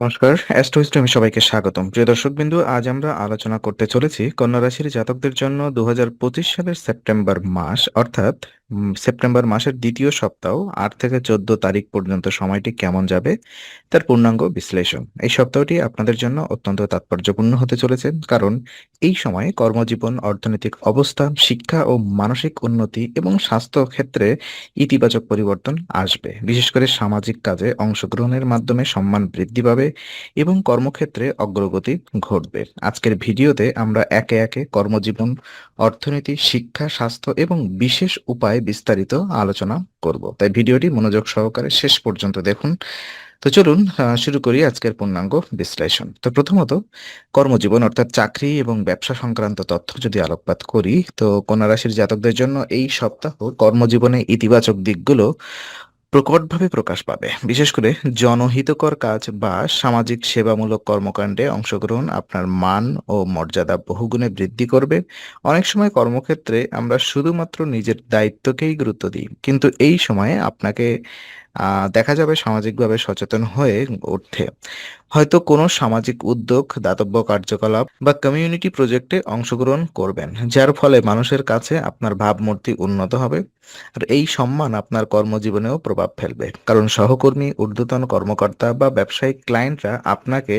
নমস্কার অ্যাস্ট্রোইস্টমে সবাইকে স্বাগতম। প্রিয় দর্শক বিন্দু আজ আমরা আলোচনা করতে চলেছি কন্যা রাশির জাতকদের জন্য দু হাজার পঁচিশ সালের সেপ্টেম্বর মাস, অর্থাৎ সেপ্টেম্বর মাসের দ্বিতীয় সপ্তাহ আট থেকে চোদ্দ তারিখ পর্যন্ত সময়টি কেমন যাবে তার পূর্ণাঙ্গ বিশ্লেষণ। এই সপ্তাহটি আপনাদের জন্য অত্যন্ত তাৎপর্যপূর্ণ হতে চলেছে কারণ এই সময়ে কর্মজীবন, অর্থনৈতিক অবস্থা শিক্ষা ও মানসিক উন্নতি এবং স্বাস্থ্য ক্ষেত্রে ইতিবাচক পরিবর্তন আসবে। বিশেষ করে সামাজিক কাজে অংশগ্রহণের মাধ্যমে সম্মান বৃদ্ধি পাবে এবং কর্মক্ষেত্রে অগ্রগতি ঘটবে। আজকের ভিডিওতে আমরা একে একে কর্মজীবন, অর্থনীতি, শিক্ষা, স্বাস্থ্য এবং বিশেষ উপায় বিস্তারিত আলোচনা করব। তাই ভিডিওটি মনোযোগ সহকারে শেষ পর্যন্ত দেখুন। তো চলুন শুরু করি আজকের পূর্ণাঙ্গ বিশ্লেষণ। তো প্রথমত, কর্মজীবন অর্থাৎ চাকরি এবং ব্যবসা সংক্রান্ত তথ্য যদি আলোকপাত করি, তো কন্যা রাশির জাতকদের জন্য এই সপ্তাহ কর্মজীবনে ইতিবাচক দিকগুলো প্রকটভাবে প্রকাশ পাবে। বিশেষ করে জনহিতকর কাজ বা সামাজিক সেবামূলক কর্মকাণ্ডে অংশগ্রহণ আপনার মান ও মর্যাদা বহুগুণে বৃদ্ধি করবে। অনেক সময় কর্মক্ষেত্রে আমরা শুধুমাত্র নিজের দায়িত্বকেই গুরুত্ব দিই। কিন্তু এই সময়ে আপনাকে দেখা যাবে সামাজিকভাবে সচেতন হয়ে উঠতে হয়তো কোনো সামাজিক উদ্যোগ, দাতব্য কার্যকলাপ বা কমিউনিটি প্রজেক্টে অংশগ্রহণ করবেন, যার ফলে মানুষের কাছে আপনার ভাবমূর্তি উন্নত হবে আর এই সম্মান আপনার কর্মজীবনেও প্রভাব ফেলবে। কারণ সহকর্মী, ঊর্ধ্বতন কর্মকর্তা বা ব্যবসায়িক ক্লায়েন্টরা আপনাকে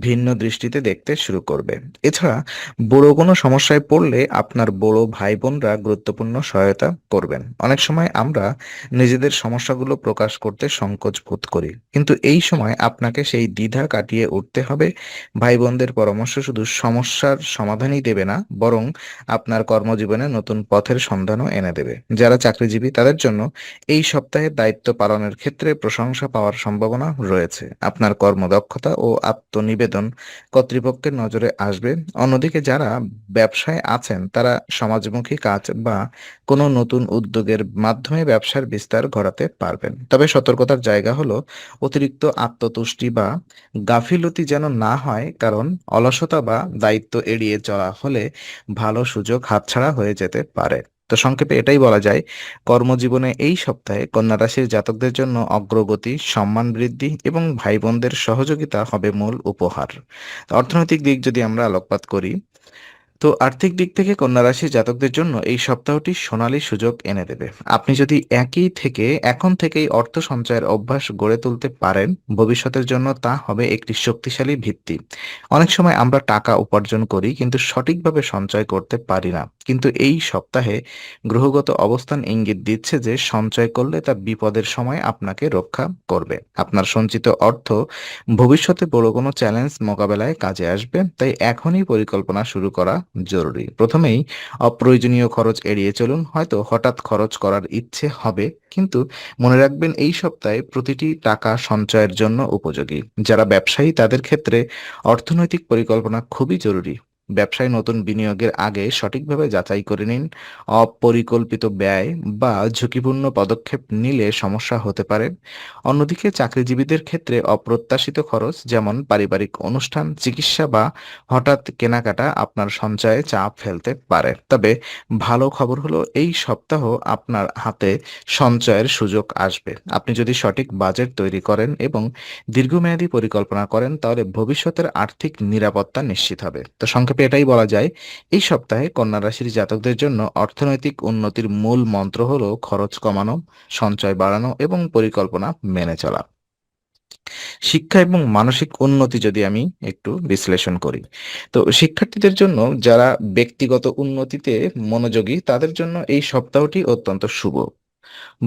ভিন্ন দৃষ্টিতে দেখতে শুরু করবে। এছাড়া বড় কোনো সমস্যায় পড়লে আপনার বড় ভাই বোনরা গুরুত্বপূর্ণ সহায়তা করবেন। অনেক সময় আমরা নিজেদের সমস্যাগুলো প্রকাশ করতে সংকোচ বোধ করি। কিন্তু এই সময় আপনাকে সেই দ্বিধা কাটিয়ে উঠতে হবে। ভাই বোনদের পরামর্শ শুধু সমস্যার সমাধানই দেবে না, বরং আপনার কর্মজীবনে নতুন পথের সন্ধানও এনে দেবে। যারা চাকরিজীবী, তাদের জন্য এই সপ্তাহে দায়িত্ব পালনের ক্ষেত্রে প্রশংসা পাওয়ার সম্ভাবনা রয়েছে। আপনার কর্মদক্ষতা ও আত্মনিবেদন কর্তৃপক্ষের নজরে আসবে। অন্যদিকে যারা ব্যবসায় আছেন, তারা সমাজমুখী কাজ বা কোনো নতুন উদ্যোগের মাধ্যমে ব্যবসার বিস্তার ঘটাতে পারবেন। তবে সতর্কতার জায়গা হলো অতিরিক্ত আত্মতুষ্টি বা গাফিলতি যেন না হয়, কারণ অলসতা বা দায়িত্ব এড়িয়ে চলা হলে ভালো সুযোগ হাতছাড়া হয়ে যেতে পারে। তো সংক্ষেপে এটাই বলা যায়, কর্মজীবনে এই সপ্তাহে কন্যা রাশির জাতকদের জন্য অগ্রগতি, সম্মান বৃদ্ধি এবং ভাই বোনদের সহযোগিতা হবে মূল উপহার। অর্থনৈতিক দিক যদি আমরা আলোকপাত করি তো আর্থিক দিক থেকে কন্যা রাশি জাতকদের জন্য এই সপ্তাহটি সোনালী সুযোগ এনে দেবে। আপনি যদি একই থেকে, এখন থেকেই অর্থ সঞ্চয়ের অভ্যাস গড়ে তুলতে পারেন, ভবিষ্যতের জন্য তা হবে একটি শক্তিশালী ভিত্তি। অনেক সময় আমরা টাকা উপার্জন করি কিন্তু সঠিকভাবে সঞ্চয় করতে পারি না। কিন্তু এই সপ্তাহে গ্রহগত অবস্থান ইঙ্গিত দিচ্ছে যে সঞ্চয় করলে তা বিপদের সময় আপনাকে রক্ষা করবে। আপনার সঞ্চিত অর্থ ভবিষ্যতে বড় কোনো চ্যালেঞ্জ মোকাবেলায় কাজে আসবে, তাই এখনই পরিকল্পনা শুরু করা জরুরি। প্রথমেই অপ্রয়োজনীয় খরচ এড়িয়ে চলুন, হয়তো হঠাৎ খরচ করার ইচ্ছে হবে, কিন্তু মনে রাখবেন এই সপ্তাহে প্রতিটি টাকা সঞ্চয়ের জন্য উপযোগী। যারা ব্যবসায়ী, তাদের ক্ষেত্রে অর্থনৈতিক পরিকল্পনা খুবই জরুরি। ব্যবসায় নতুন বিনিয়োগের আগে সঠিকভাবে যাচাই করে নিন। অপরিকল্পিত ব্যয় বা ঝুঁকিপূর্ণ পদক্ষেপ নিলে সমস্যা হতে পারে। অন্যদিকে চাকরিজীবীদের ক্ষেত্রে অপ্রত্যাশিত খরচ, যেমন পারিবারিক অনুষ্ঠান, চিকিৎসা বা হঠাৎ কেনাকাটা আপনার সঞ্চয়ে চাপ ফেলতে পারে। তবে ভালো খবর হলো, এই সপ্তাহ আপনার হাতে সঞ্চয়ের সুযোগ আসবে। আপনি যদি সঠিক বাজেট তৈরি করেন এবং দীর্ঘমেয়াদী পরিকল্পনা করেন, তাহলে ভবিষ্যতের আর্থিক নিরাপত্তা নিশ্চিত হবে। তো সংক্ষেপে এটাই বলা যায়, এই সপ্তাহে কন্যা রাশির জাতকদের জন্য অর্থনৈতিক উন্নতির মূল মন্ত্র হল খরচ কমানো, সঞ্চয় বাড়ানো এবং পরিকল্পনা মেনে চলা। শিক্ষা এবং মানসিক উন্নতি যদি আমি একটু বিশ্লেষণ করি, তো শিক্ষার্থীদের জন্য যারা ব্যক্তিগত উন্নতিতে মনোযোগী, তাদের জন্য এই সপ্তাহটি অত্যন্ত শুভ।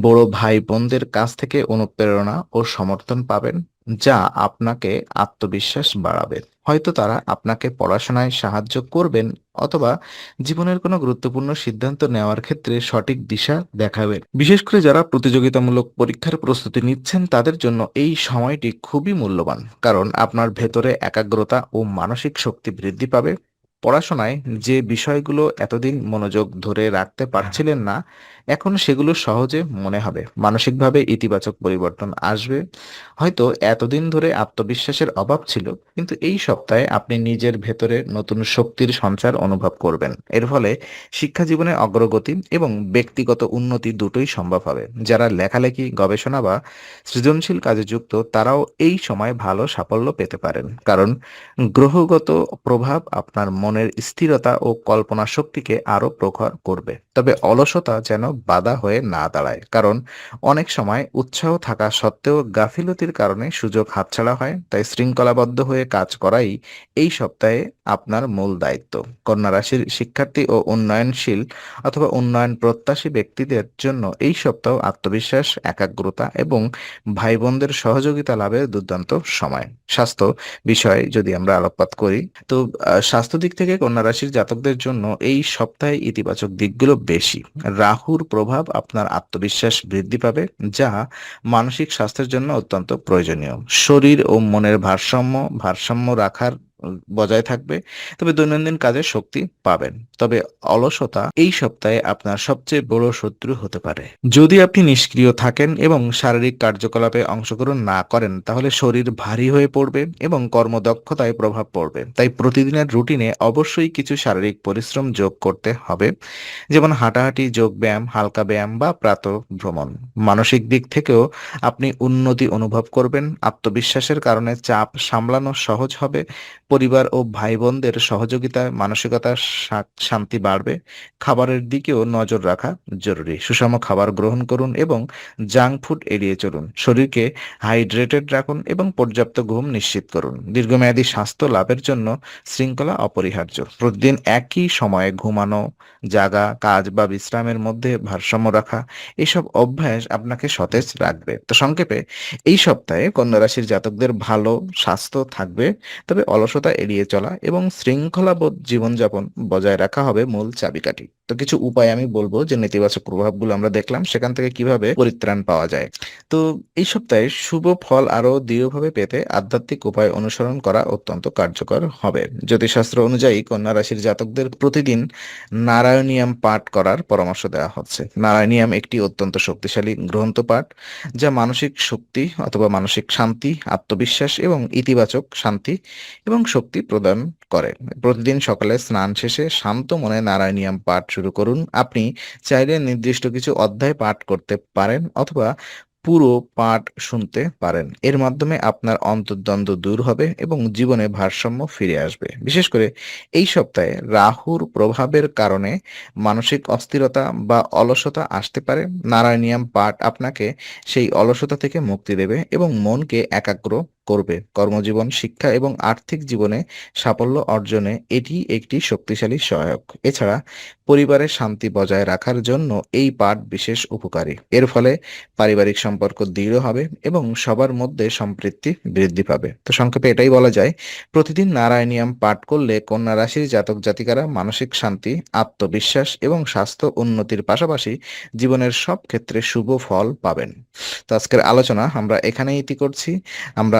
বড় ভাই বোনদের কাছ থেকে অনুপ্রেরণা ও সমর্থন পাবেন যা আপনাকে আত্মবিশ্বাস বাড়াবে। হয়তো তারা আপনাকে পড়াশোনায় সাহায্য করবেন অথবা জীবনের কোনো গুরুত্বপূর্ণ সিদ্ধান্ত নেওয়ার ক্ষেত্রে সঠিক দিশা দেখাবেন। বিশেষ করে যারা প্রতিযোগিতামূলক পরীক্ষার প্রস্তুতি নিচ্ছেন, তাদের জন্য এই সময়টি খুবই মূল্যবান। কারণ আপনার ভেতরে একাগ্রতা ও মানসিক শক্তি বৃদ্ধি পাবে। পড়াশোনায় যে বিষয়গুলো এতদিন মনোযোগ ধরে রাখতে পারছিলেন না এখন সেগুলো সহজে মনে হবে। মানসিকভাবে ইতিবাচক পরিবর্তন আসবে। হয়তো এতদিন ধরে আত্মবিশ্বাসের অভাব ছিল কিন্তু এই সপ্তাহে আপনি নিজের ভেতরে নতুন শক্তির সঞ্চার অনুভব করবেন। এর ফলে শিক্ষা জীবনে অগ্রগতি এবং ব্যক্তিগত উন্নতি দুটোই সম্ভব হবে। যারা লেখালেখি গবেষণা বা সৃজনশীল কাজে যুক্ত তারাও এই সময় ভালো সাফল্য পেতে পারেন। কারণ গ্রহগত প্রভাব আপনার মনের স্থিরতা ও কল্পনা শক্তিকে আরও প্রখর করবে। তবে অলসতা যেন বাধা হয়ে না দাঁড়ায়, কারণ অনেক সময় উৎসাহ থাকা সত্ত্বেও গাফিলতির কারণে সুযোগ হাতছাড়া হয়, তাই শৃঙ্খলাবদ্ধ হয়ে কাজ করাই এই সপ্তাহে আপনার মূল দায়িত্ব। কন্যা রাশির শিক্ষার্থী ও উন্নয়নশীল অথবা উন্নয়ন প্রত্যাশী ব্যক্তিদের জন্য এই সপ্তাহ আত্মবিশ্বাস, একাগ্রতা এবং ভাই বোনদের সহযোগিতা লাভের দুর্দান্ত সময়। স্বাস্থ্য বিষয়ে যদি আমরা আলোকপাত করি, তো স্বাস্থ্য দিক থেকে কন্যা রাশির জাতকদের জন্য এই সপ্তাহে ইতিবাচক দিকগুলো বেশি। রাহুর প্রভাব আপনার আত্মবিশ্বাস বৃদ্ধি পাবে, যা মানসিক স্বাস্থ্যের জন্য অত্যন্ত প্রয়োজনীয়। শরীর ও মনের ভারসাম্য ভারসাম্য রাখার বজায় থাকবে, তবে দৈনন্দিন কাজে শক্তি পাবেন। তবে অলসতা এই সপ্তাহে আপনার সবচেয়ে বড় শত্রু হতে পারে। যদি আপনি নিষ্ক্রিয় থাকেন এবং শারীরিক কার্যকলাপে অংশগ্রহণ না করেন, তাহলে শরীর ভারী হয়ে পড়বে এবং কর্মদক্ষতায় প্রভাব পড়বে। তাই প্রতিদিনের রুটিনে অবশ্যই কিছু শারীরিক পরিশ্রম যোগ করতে হবে, যেমন হাঁটাহাঁটি, যোগ ব্যায়াম, হালকা ব্যায়াম বা প্রাত ভ্রমণ। মানসিক দিক থেকেও আপনি উন্নতি অনুভব করবেন। আত্মবিশ্বাসের কারণে চাপ সামলানো সহজ হবে। পরিবার ও ভাই বোনদের সহযোগিতায় মানসিকতার শান্তি বাড়বে। খাবারের দিকেও নজর রাখা জরুরি। সুষম খাবার গ্রহণ করুন এবং জাঙ্ক ফুড এড়িয়ে চলুন। শরীরকে হাইড্রেটেড রাখুন এবং পর্যাপ্ত ঘুম নিশ্চিত করুন। দীর্ঘমেয়াদী স্বাস্থ্য লাভের জন্য শৃঙ্খলা অপরিহার্য। প্রতিদিন একই সময়ে ঘুমানো, জাগা, কাজ বা বিশ্রামের মধ্যে ভারসাম্য রাখা, এসব অভ্যাস আপনাকে সতেজ রাখবে। তো সংক্ষেপে, এই সপ্তাহে কন্যা রাশির জাতকদের ভালো স্বাস্থ্য থাকবে, তবে অলসতা এড়িয়ে চলা এবং শৃঙ্খলাবোধ জীবনযাপন বজায় রাখা হবে মূল চাবিকাঠি। তো কিছু উপায় আমি বলব যে নেতিবাচক প্রভাবগুলো আমরা দেখলাম, সেখান থেকে কীভাবে পরিত্রাণ পাওয়া যায়। তো এই সপ্তাহে শুভ ফল আরও দৃঢ়ভাবে পেতে আধ্যাত্মিক উপায় অনুসরণ করা অত্যন্ত কার্যকর হবে। জ্যোতিষশাস্ত্র অনুযায়ী কন্যা রাশির জাতকদের প্রতিদিন নারায়ণীয়াম পাঠ করার পরামর্শ দেওয়া হচ্ছে। নারায়ণীয়াম একটি অত্যন্ত শক্তিশালী গ্রন্থ পাঠ, যা মানসিক শক্তি অথবা মানসিক শান্তি, আত্মবিশ্বাস এবং ইতিবাচক শান্তি এবং শক্তি প্রদান করে। প্রতিদিন সকালে স্নান শেষে শান্ত মনে নারায়ণীয়াম পাঠ শুরু করুন। আপনি চাইলে নির্দিষ্ট কিছু অধ্যায় পাঠ করতে পারেন অথবা পুরো পাঠ শুনতে পারেন। এর মাধ্যমে আপনার অন্তর্দ্বন্দ্ব দূর হবে এবং জীবনে ভারসাম্য ফিরে আসবে। বিশেষ করে এই সপ্তাহে রাহুর প্রভাবের কারণে মানসিক অস্থিরতা বা অলসতা আসতে পারে। নারায়ণিয়াম পাঠ আপনাকে সেই অলসতা থেকে মুক্তি দেবে এবং মনকে একাগ্র করবে। কর্মজীবন, শিক্ষা এবং আর্থিক জীবনে সাফল্য অর্জনে এটি একটি শক্তিশালী সহায়ক। এছাড়া পরিবারের শান্তি বজায় রাখার জন্য এই পাঠ বিশেষ উপকারী। এর ফলে পারিবারিক সম্পর্ক দৃঢ় হবে এবং সবার মধ্যে সম্পৃক্তি বৃদ্ধি পাবে। তো সংক্ষেপে এটাই বলা যায়, প্রতিদিন নারায়ণিয়াম পাঠ করলে কন্যা রাশির জাতক জাতিকারা মানসিক শান্তি, আত্মবিশ্বাস এবং স্বাস্থ্য উন্নতির পাশাপাশি জীবনের সব ক্ষেত্রে শুভ ফল পাবেন। তো আজকের আলোচনা আমরা এখানেই ইতি করছি। আমরা